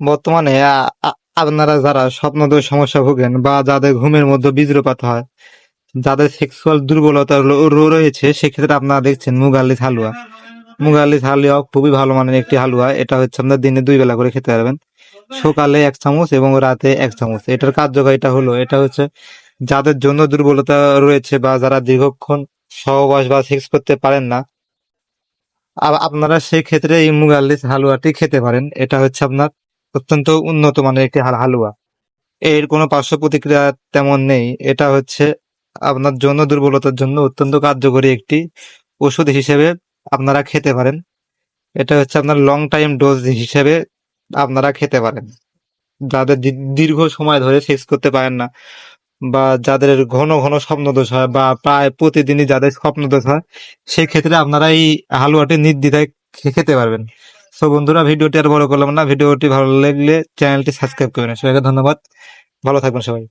বর্তমানে আপনারা যারা স্বপ্নদোষ সমস্যা ভোগেন বা যাদের ঘুমের মধ্যে বীজ্রপাত হয়, যাদের সেক্সুয়াল দুর্বলতা রয়েছে, সেক্ষেত্রে আপনারা দেখছেন মুগালিস হালুয়া। মুগালিস হালুয়া খুবই ভালো মানের একটি হালুয়া। এটা হচ্ছে আপনার দিনে দুই বেলা করে খেতে পারবেন। সকালে এক চামচ এবং রাতে এক চামচ। এটার কার্যকারিতা হলো, এটা হচ্ছে যাদের জন্য দুর্বলতা রয়েছে বা যারা দীর্ঘক্ষণ সহবাস বা সেক্স করতে পারেন না আপনারা সেই ক্ষেত্রে এই মুগালিস হালুয়াটি খেতে পারেন। এটা হচ্ছে আপনার অত্যন্ত উন্নত মানের একটি হাল- হালুয়া। এর কোনো পার্শ্ব প্রতিক্রিয়া তেমন নেই। এটা হচ্ছে আপনার জন্য দুর্বলতার জন্য অত্যন্ত কার্যকরী একটি ওষুধ হিসেবে আপনারা খেতে পারেন। এটা হচ্ছে আপনার লং টাইম ডোজ হিসেবে আপনারা খেতে পারেন। যাদের দীর্ঘ সময় ধরে সেক্স করতে পারেন না বা যাদের ঘন ঘন স্বপ্নদোষ হয় বা প্রায় প্রতিদিনই যাদের স্বপ্নদোষ হয় সেই ক্ষেত্রে আপনারা এই হালুয়াটি নির্দ্বিধায় খেতে পারবেন। সো বন্ধুরা, ভিডিওটি আর বড় করলাম না। ভিডিওটি ভালো লাগলে চ্যানেলটি সাবস্ক্রাইব করবেন। সবাইকে ধন্যবাদ। ভালো থাকবেন সবাই।